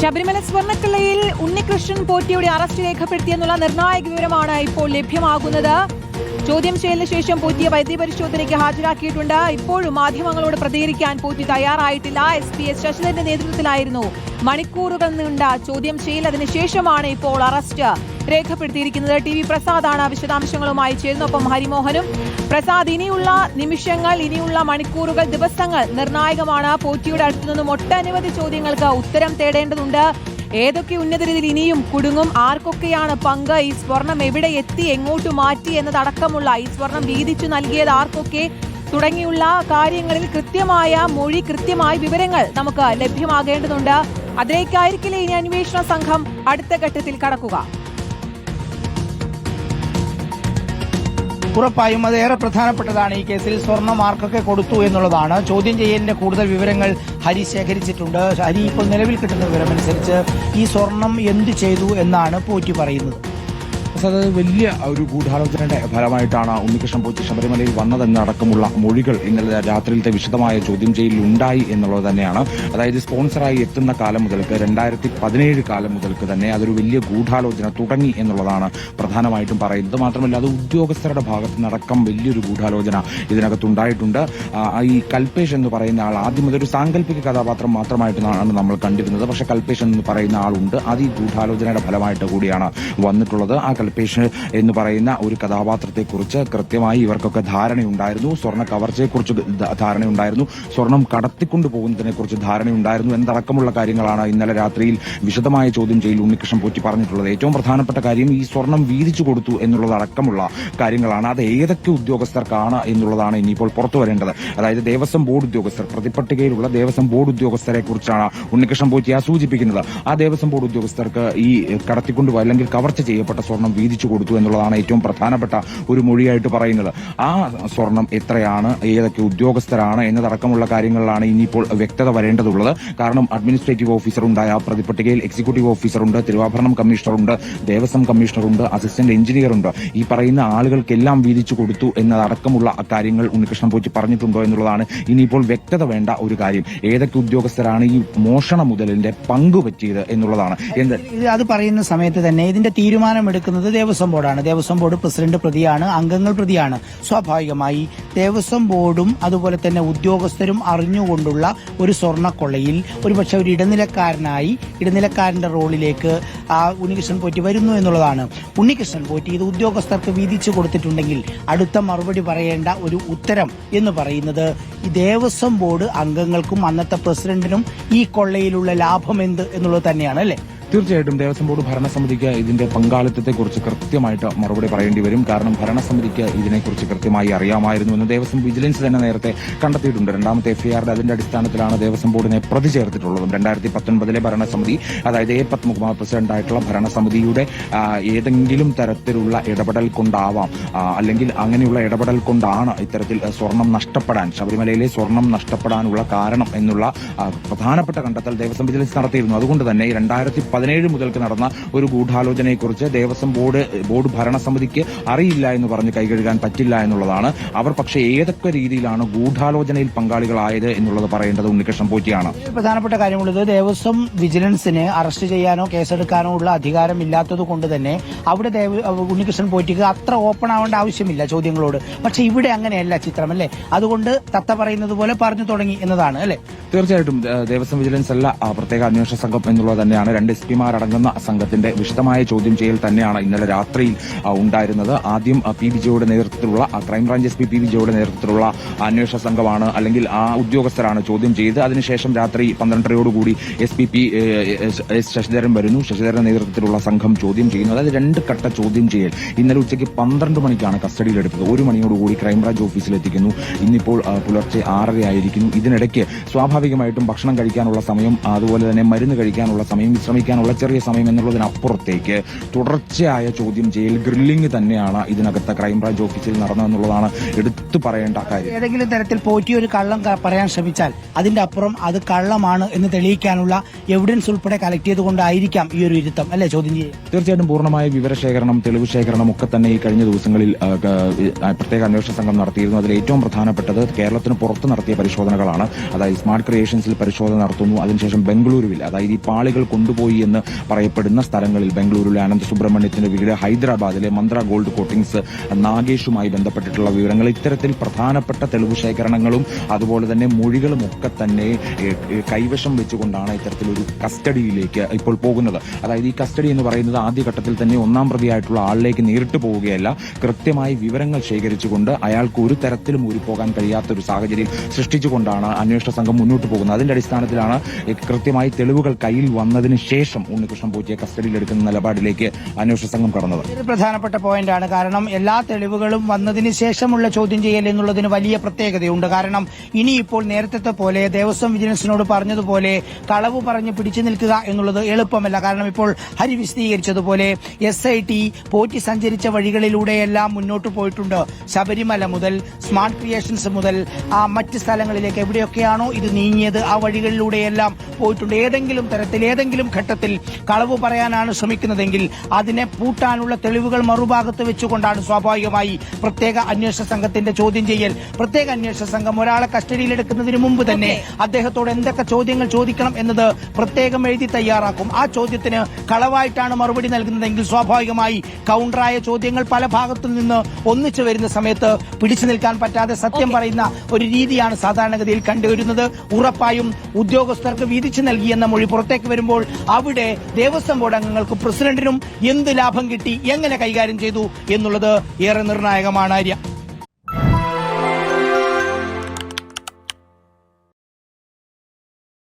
ശബരിമല സ്വർണക്കിളയിൽ ഉണ്ണികൃഷ്ണൻ പോറ്റിയുടെ അറസ്റ്റ് രേഖപ്പെടുത്തിയെന്നുള്ള നിർണായക വിവരമാണ് ഇപ്പോൾ ലഭ്യമാകുന്നത്. ചോദ്യം ചെയ്യലിന് ശേഷം പോറ്റിയെ വൈദ്യപരിശോധനയ്ക്ക് ഹാജരാക്കിയിട്ടുണ്ട്. ഇപ്പോഴും മാധ്യമങ്ങളോട് പ്രതികരിക്കാൻ പോറ്റി തയ്യാറായിട്ടില്ല. എസ് പി എസ് ശശിധരന്റെ നേതൃത്വത്തിലായിരുന്നു മണിക്കൂറുകൾ നീണ്ട ചോദ്യം ചെയ്യൽ. അതിനുശേഷമാണ് ഇപ്പോൾ അറസ്റ്റ് രേഖപ്പെടുത്തിയിരിക്കുന്നത്. ടി വി പ്രസാദാണ് വിശദാംശങ്ങളുമായി ചേർന്നൊപ്പം ഹരിമോഹനും പ്രസാദ് ഇനിയുള്ള നിമിഷങ്ങൾ ഇനിയുള്ള മണിക്കൂറുകൾ ദിവസങ്ങൾ നിർണായകമാണ്. പോറ്റിയുടെ അടുത്തു നിന്നും ഒട്ടനവധി ചോദ്യങ്ങൾക്ക് ഉത്തരം തേടേണ്ടതുണ്ട്. ഏതൊക്കെ ഉന്നതരിൽ ഇനിയും കുടുങ്ങും? ആർക്കൊക്കെയാണ് പങ്ക്? ഈ സ്വർണം എവിടെ എത്തി? എങ്ങോട്ട് മാറ്റി? എന്നതടക്കമുള്ള ഈ സ്വർണം വീതിച്ചു നൽകിയത് ആർക്കൊക്കെ? തുടങ്ങിയുള്ള കാര്യങ്ങളിൽ കൃത്യമായ മൊഴി കൃത്യമായ വിവരങ്ങൾ നമുക്ക് ലഭ്യമാകേണ്ടതുണ്ട്. അതിലേക്കായിരിക്കില്ലേ ഇനി അന്വേഷണ സംഘം? അടുത്ത ഘട്ടത്തിൽ കടക്കുക. ഉറപ്പായും അത് ഏറെ പ്രധാനപ്പെട്ടതാണ് ഈ കേസിൽ. സ്വർണ മാർക്കൊക്കെ കൊടുത്തു എന്നുള്ളതാണ്. ചോദ്യം ചെയ്യലിന്റെ കൂടുതൽ വിവരങ്ങൾ ഹരി ശേഖരിച്ചിട്ടുണ്ട്. ഹരി ഇപ്പോൾ നിലവിൽ കിട്ടുന്ന വിവരമനുസരിച്ച് ഈ സ്വർണം എന്തു ചെയ്തു എന്നാണ് പോറ്റി പറയുന്നത്. അത് വലിയ ഒരു ഗൂഢാലോചനയുടെ ഫലമായിട്ടാണ് ഉണ്ണികൃഷ്ണൻ പോറ്റി ശബരിമലയിൽ വന്നതെന്നടക്കമുള്ള മൊഴികൾ ഇന്നലെ രാത്രിയിലത്തെ വിശദമായ ചോദ്യം ചെയ്യലിൽ ഉണ്ടായി എന്നുള്ളത് തന്നെയാണ്. അതായത് സ്പോൺസറായി എത്തുന്ന കാലം മുതൽക്ക് രണ്ടായിരത്തി പതിനേഴ് കാലം മുതൽക്ക് തന്നെ അതൊരു വലിയ ഗൂഢാലോചന തുടങ്ങി എന്നുള്ളതാണ് പ്രധാനമായിട്ടും പറയുന്നത്. മാത്രമല്ല അത് ഉദ്യോഗസ്ഥരുടെ ഭാഗത്ത് നിന്നടക്കം വലിയൊരു ഗൂഢാലോചന ഇതിനകത്തുണ്ടായിട്ടുണ്ട്. ഈ കൽപേഷ് എന്ന് പറയുന്ന ആൾ ആദ്യം ഒരു സാങ്കല്പിക കഥാപാത്രം മാത്രമായിട്ടാണ് നമ്മൾ കണ്ടിരുന്നത്. പക്ഷെ കൽപേഷ് എന്ന് പറയുന്ന ആളുണ്ട്. അത് ഈ ഗൂഢാലോചനയുടെ ഫലമായിട്ട് കൂടിയാണ് വന്നിട്ടുള്ളത്. ആ കൽപേഷ് എന്ന് പറയുന്ന ഒരു കഥാപാത്രത്തെക്കുറിച്ച് കൃത്യമായി ഇവർക്കൊക്കെ ധാരണയുണ്ടായിരുന്നു. സ്വർണ കവർച്ചയെക്കുറിച്ച് ധാരണയുണ്ടായിരുന്നു. സ്വർണം കടത്തിക്കൊണ്ടു പോകുന്നതിനെ കുറിച്ച് ധാരണയുണ്ടായിരുന്നു എന്നടക്കമുള്ള കാര്യങ്ങളാണ് ഇന്നലെ രാത്രിയിൽ വിശദമായ ചോദ്യം ചെയ്യൽ ഉണ്ണികൃഷ്ണൻ പോറ്റി പറഞ്ഞിട്ടുള്ളത്. ഏറ്റവും പ്രധാനപ്പെട്ട കാര്യം ഈ സ്വർണം വീതിച്ചു കൊടുത്തു എന്നുള്ളതടക്കമുള്ള കാര്യങ്ങളാണ്. അത് ഏതൊക്കെ ഉദ്യോഗസ്ഥർക്കാണ് എന്നുള്ളതാണ് ഇനിയിപ്പോൾ പുറത്തു വരേണ്ടത്. അതായത് ദേവസ്വം ബോർഡ് ഉദ്യോഗസ്ഥർ പ്രതിപട്ടികയിലുള്ള ദേവസ്വം ബോർഡ് ഉദ്യോഗസ്ഥരെ കുറിച്ചാണ് ഉണ്ണികൃഷ്ണൻ പോറ്റി സൂചിപ്പിക്കുന്നത്. ആ ദേവസ്വം ബോർഡ് ഉദ്യോഗസ്ഥർക്ക് ഈ കടത്തിക്കൊണ്ടു അല്ലെങ്കിൽ കവർച്ച ചെയ്യപ്പെട്ട സ്വർണം വീതിച്ചു കൊടുത്തു എന്നുള്ളതാണ് ഏറ്റവും പ്രധാനപ്പെട്ട ഒരു മൊഴിയായിട്ട് പറയുന്നത്. ആ സ്വർണം എത്രയാണ് ഏതൊക്കെ ഉദ്യോഗസ്ഥരാണ് എന്നതടക്കമുള്ള കാര്യങ്ങളിലാണ് ഇനിയിപ്പോൾ വ്യക്തത വരേണ്ടതുള്ളത്. കാരണം അഡ്മിനിസ്ട്രേറ്റീവ് ഓഫീസർ ഉണ്ടായ പ്രതിപട്ടികയിൽ എക്സിക്യൂട്ടീവ് ഓഫീസറുണ്ട് തിരുവാഭരണം കമ്മീഷണറുണ്ട് ദേവസ്വം കമ്മീഷണറുണ്ട് അസിസ്റ്റന്റ് എഞ്ചിനീയർ ഉണ്ട്. ഈ പറയുന്ന ആളുകൾക്കെല്ലാം വീതിച്ചു കൊടുത്തു എന്നതടക്കമുള്ള കാര്യങ്ങൾ ഉണ്ണികൃഷ്ണൻ പോറ്റി പറഞ്ഞിട്ടുണ്ടോ എന്നുള്ളതാണ് ഇനിയിപ്പോൾ വ്യക്തത വേണ്ട ഒരു കാര്യം. ഏതൊക്കെ ഉദ്യോഗസ്ഥരാണ് ഈ മോഷണ മുതലിന്റെ പങ്ക് പറ്റിയത് എന്നുള്ളതാണ്. അത് പറയുന്ന സമയത്ത് തന്നെ ഇതിന്റെ തീരുമാനമെടുക്കുന്നത് ദേവസ്വം ബോർഡാണ്. ദേവസ്വം ബോർഡ് പ്രസിഡന്റ് പ്രതിയാണ് അംഗങ്ങൾ പ്രതിയാണ്. സ്വാഭാവികമായി ദേവസ്വം ബോർഡും അതുപോലെ തന്നെ ഉദ്യോഗസ്ഥരും അറിഞ്ഞുകൊണ്ടുള്ള ഒരു സ്വർണക്കൊള്ളയിൽ ഒരുപക്ഷെ ഒരു ഇടനിലക്കാരനായി ഇടനിലക്കാരന്റെ റോളിലേക്ക് ആ ഉണ്ണികൃഷ്ണൻ പോറ്റി വരുന്നു എന്നുള്ളതാണ്. ഉണ്ണികൃഷ്ണൻ പോറ്റി ഇത് ഉദ്യോഗസ്ഥർക്ക് വീതിച്ചു കൊടുത്തിട്ടുണ്ടെങ്കിൽ അടുത്ത മറുപടി പറയേണ്ട ഒരു ഉത്തരം എന്ന് പറയുന്നത് ദേവസ്വം ബോർഡ് അംഗങ്ങൾക്കും അന്നത്തെ പ്രസിഡന്റിനും ഈ കൊള്ളയിലുള്ള ലാഭം എന്ത് എന്നുള്ളത് തന്നെയാണ് അല്ലേ? തീർച്ചയായിട്ടും ദേവസ്വം ബോർഡ് ഭരണസമിതിക്ക് ഇതിന്റെ പങ്കാളിത്തത്തെക്കുറിച്ച് കൃത്യമായിട്ട് മറുപടി പറയേണ്ടി വരും. കാരണം ഭരണസമിതിക്ക് ഇതിനെക്കുറിച്ച് കൃത്യമായി അറിയാമായിരുന്നു എന്ന് ദേവസ്വം വിജിലൻസ് തന്നെ നേരത്തെ കണ്ടെത്തിയിട്ടുണ്ട്. രണ്ടാമത്തെ എഫ്ഐആറിന്റെ അതിന്റെ അടിസ്ഥാനത്തിലാണ് ദേവസ്വം ബോർഡിനെ പ്രതി ചേർത്തിട്ടുള്ളതും. രണ്ടായിരത്തി പത്തൊൻപതിലെ ഭരണസമിതി അതായത് എ പത്മകുമാർ പ്രസിഡന്റായിട്ടുള്ള ഭരണസമിതിയുടെ ഏതെങ്കിലും തരത്തിലുള്ള ഇടപെടൽ കൊണ്ടാവാം. അല്ലെങ്കിൽ അങ്ങനെയുള്ള ഇടപെടൽ കൊണ്ടാണ് ഇത്തരത്തിൽ സ്വർണം നഷ്ടപ്പെടാൻ ശബരിമലയിലെ സ്വർണം നഷ്ടപ്പെടാനുള്ള കാരണം എന്നുള്ള പ്രധാനപ്പെട്ട കണ്ടെത്തൽ ദേവസ്വം വിജിലൻസ് നടത്തിയിരുന്നു. അതുകൊണ്ട് തന്നെ രണ്ടായിരത്തി പതിനേഴ് മുതൽക്ക് നടന്ന ഒരു ഗൂഢാലോചനയെക്കുറിച്ച് ദേവസ്വം ബോർഡ് ബോർഡ് ഭരണസമിതിക്ക് അറിയില്ല എന്ന് പറഞ്ഞ് കൈകഴുകാൻ പറ്റില്ല എന്നുള്ളതാണ്. അവർ പക്ഷേ ഏതൊക്കെ രീതിയിലാണ് ഗൂഢാലോചനയിൽ പങ്കാളികളായത് എന്നുള്ളത് പറയേണ്ടത് ഉണ്ണികൃഷ്ണൻ പോറ്റിയാണ്. പ്രധാനപ്പെട്ട കാര്യമുള്ളത് ദേവസ്വം വിജിലൻസിന് അറസ്റ്റ് ചെയ്യാനോ കേസെടുക്കാനോ ഉള്ള അധികാരം ഇല്ലാത്തത് കൊണ്ട് തന്നെ അവിടെ ഉണ്ണികൃഷ്ണൻ പോറ്റിക്ക് അത്ര ഓപ്പൺ ആവേണ്ട ആവശ്യമില്ല ചോദ്യങ്ങളോട്. പക്ഷെ ഇവിടെ അങ്ങനെയല്ല ചിത്രം അല്ലേ? അതുകൊണ്ട് തത്ത പറയുന്നത് പോലെ പറഞ്ഞു തുടങ്ങി എന്നതാണ് അല്ലേ? തീർച്ചയായിട്ടും ദേവസ്വം വിജിലൻസ് അല്ല പ്രത്യേക അന്വേഷണ സംഘം എന്നുള്ളത് തന്നെയാണ്. രണ്ട് എസ് പിമാരടങ്ങുന്ന സംഘത്തിന്റെ വിശദമായ ചോദ്യം ചെയ്യൽ തന്നെയാണ് ഇന്നലെ രാത്രിയിൽ ഉണ്ടായിരുന്നത്. ആദ്യം പി. വിജയുടെ നേതൃത്വത്തിലുള്ള ക്രൈംബ്രാഞ്ച് എസ് പി പി വിജയുടെ നേതൃത്വത്തിലുള്ള അന്വേഷണ സംഘമാണ് അല്ലെങ്കിൽ ആ ഉദ്യോഗസ്ഥരാണ് ചോദ്യം ചെയ്ത്. അതിനുശേഷം രാത്രി പന്ത്രണ്ടരയോടുകൂടി S P P S Sasidharan വരുന്നു. ശശിധരൻ നേതൃത്വത്തിലുള്ള സംഘം ചോദ്യം ചെയ്യുന്നു. അതായത് രണ്ട് ഘട്ട ചോദ്യം ചെയ്യൽ. ഇന്നലെ ഉച്ചയ്ക്ക് പന്ത്രണ്ട് മണിക്കാണ് കസ്റ്റഡിയിലെടുത്തത് ഒരു മണിയോടുകൂടി ക്രൈംബ്രാഞ്ച് ഓഫീസിലെത്തിക്കുന്നു ഇന്നിപ്പോൾ പുലർച്ചെ ആറരയായിരിക്കുന്നു. ഇതിനിടയ്ക്ക് സ്വാഭാവികമായിട്ടും ഭക്ഷണം കഴിക്കാനുള്ള സമയം അതുപോലെ തന്നെ മരുന്ന് കഴിക്കാനുള്ള സമയം വിശ്രമിക്കാൻ സംസാരിക്കാനുള്ള ചെറിയ സമയം എന്നുള്ളതിനപ്പുറത്തേക്ക് തുടർച്ചയായ ചോദ്യം ചെയ്യൽ ഗ്രില്ലിംഗ് തന്നെയാണ് ഇതിനകത്ത് ക്രൈംബ്രാഞ്ച് ഓഫീസിൽ നടന്നതെന്നുള്ളതാണ് എടുത്തു പറയേണ്ട കാര്യം. ഏതെങ്കിലും തരത്തിൽ പോറ്റി ഒരു കള്ളം പറയാൻ ശ്രമിച്ചാൽ അതിന്റെ അപ്പുറം അത് കള്ളമാണ് എന്ന് തെളിയിക്കാനുള്ള എവിഡൻസ് ഉൾപ്പെടെ കളക്ട് ചെയ്തുകൊണ്ടായിരിക്കാം ഈ ഒരു ഇരുത്തം. അല്ലെ ചോദ്യം ചെയ്യുക തീർച്ചയായിട്ടും പൂർണമായ വിവരശേഖരണം തെളിവ് ശേഖരണം ഒക്കെ തന്നെ ഈ കഴിഞ്ഞ ദിവസങ്ങളിൽ പ്രത്യേക അന്വേഷണ സംഘം നടത്തിയിരുന്നു. അതിൽ ഏറ്റവും പ്രധാനപ്പെട്ടത് കേരളത്തിന് പുറത്ത് നടത്തിയ പരിശോധനകളാണ്. അതായത് സ്മാർട്ട് ക്രിയേഷൻസിൽ പരിശോധന നടത്തുന്നു. അതിനുശേഷം ബംഗളൂരുവിൽ അതായത് ഈ പാളികൾ കൊണ്ടുപോയി എന്ന് പറയപ്പെടുന്ന സ്ഥലങ്ങളിൽ ബംഗളൂരുവിലെ അനന്ത സുബ്രഹ്മണ്യത്തിന്റെ വീട് ഹൈദരാബാദിലെ മന്ത്ര ഗോൾഡ് കോട്ടിംഗ്സ് നാഗേഷുമായി ബന്ധപ്പെട്ടിട്ടുള്ള വിവരങ്ങൾ ഇത്തരത്തിൽ പ്രധാനപ്പെട്ട തെളിവ് ശേഖരണങ്ങളും അതുപോലെ തന്നെ മൊഴികളും ഒക്കെ തന്നെ കൈവശം വെച്ചുകൊണ്ടാണ് ഇത്തരത്തിലൊരു കസ്റ്റഡിയിലേക്ക് ഇപ്പോൾ പോകുന്നത്. അതായത് ഈ കസ്റ്റഡി എന്ന് പറയുന്നത് ആദ്യഘട്ടത്തിൽ തന്നെ ഒന്നാം പ്രതിയായിട്ടുള്ള ആളിലേക്ക് നേരിട്ട് പോവുകയല്ല കൃത്യമായി വിവരങ്ങൾ ശേഖരിച്ചുകൊണ്ട് അയാൾക്ക് ഒരു തരത്തിലും ഊരിപ്പോകാൻ കഴിയാത്ത ഒരു സാഹചര്യം സൃഷ്ടിച്ചുകൊണ്ടാണ് അന്വേഷണ സംഘം മുന്നോട്ട് പോകുന്നത്. അതിന്റെ അടിസ്ഥാനത്തിലാണ് കൃത്യമായി തെളിവുകൾ കയ്യിൽ വന്നതിന് ശേഷം ഉണ്ണികൃഷ്ണൻ പൂജയെ കസ്റ്റഡിയിലെടുക്കുന്ന നിലപാടിലേക്ക് അന്വേഷണ സംഘം കടന്നത് ഇത് പ്രധാനപ്പെട്ട പോയിന്റാണ്. കാരണം എല്ലാ തെളിവുകളും വന്നതിന് ശേഷമുള്ള ചോദ്യം ചെയ്യൽ എന്നുള്ളതിന് വലിയ പ്രത്യേകതയുണ്ട്. കാരണം ഇനിയിപ്പോൾ നേരത്തെ പോലെ ദേവസ്വം വിജിലൻസിനോട് പറഞ്ഞതുപോലെ കളവ് പറഞ്ഞ് പിടിച്ചു നിൽക്കുക എന്നുള്ളത് എളുപ്പമല്ല. കാരണം ഇപ്പോൾ ഹരി വിശദീകരിച്ചതുപോലെ എസ് ഐ ടി പോറ്റി സഞ്ചരിച്ച വഴികളിലൂടെയെല്ലാം മുന്നോട്ട് പോയിട്ടുണ്ട്. ശബരിമല മുതൽ സ്മാർട്ട് ക്രിയേഷൻസ് മുതൽ ആ മറ്റ് സ്ഥലങ്ങളിലേക്ക് എവിടെയൊക്കെയാണോ ഇത് നീങ്ങിയത് ആ വഴികളിലൂടെയെല്ലാം പോയിട്ടുണ്ട്. ഏതെങ്കിലും തരത്തിൽ ഏതെങ്കിലും ഘട്ടത്തിൽ കളവ് പറയാനാണ് ശ്രമിക്കുന്നതെങ്കിൽ അതിനെ പൂട്ടാനുള്ള തെളിവുകൾ മറുഭാഗത്ത് വെച്ചുകൊണ്ടാണ് സ്വാഭാവികമായി പ്രത്യേക അന്വേഷണ സംഘത്തിന്റെ ചോദ്യം ചെയ്യൽ. പ്രത്യേക അന്വേഷണ സംഘം ഒരാളെ കസ്റ്റഡിയിലെടുക്കുന്നതിന് മുമ്പ് തന്നെ അദ്ദേഹത്തോട് എന്തൊക്കെ ചോദ്യങ്ങൾ ചോദിക്കണം എന്നത് പ്രത്യേകം എഴുതി തയ്യാറാക്കും. ആ ചോദ്യത്തിന് കളവായിട്ടാണ് മറുപടി നൽകുന്നതെങ്കിൽ സ്വാഭാവികമായി കൗണ്ടറായ ചോദ്യങ്ങൾ പല ഭാഗത്തു നിന്ന് ഒന്നിച്ചു വരുന്ന സമയത്ത് പിടിച്ചു നിൽക്കാൻ പറ്റാതെ സത്യം പറയുന്ന ഒരു രീതിയാണ് സാധാരണഗതിയിൽ കണ്ടുവരുന്നത്. ഉറപ്പായും ഉദ്യോഗസ്ഥർക്ക് വീതിച്ചു നൽകിയെന്ന മൊഴി പുറത്തേക്ക് വരുമ്പോൾ അവിടെ ദേവസ്വം ബോർഡ് അംഗങ്ങൾക്ക് പ്രസിഡന്റിനും എന്ത് ലാഭം കിട്ടി എങ്ങനെ കൈകാര്യം ചെയ്തു എന്നുള്ളത് ഏറെ നിർണായകമാണ് ആര്യ.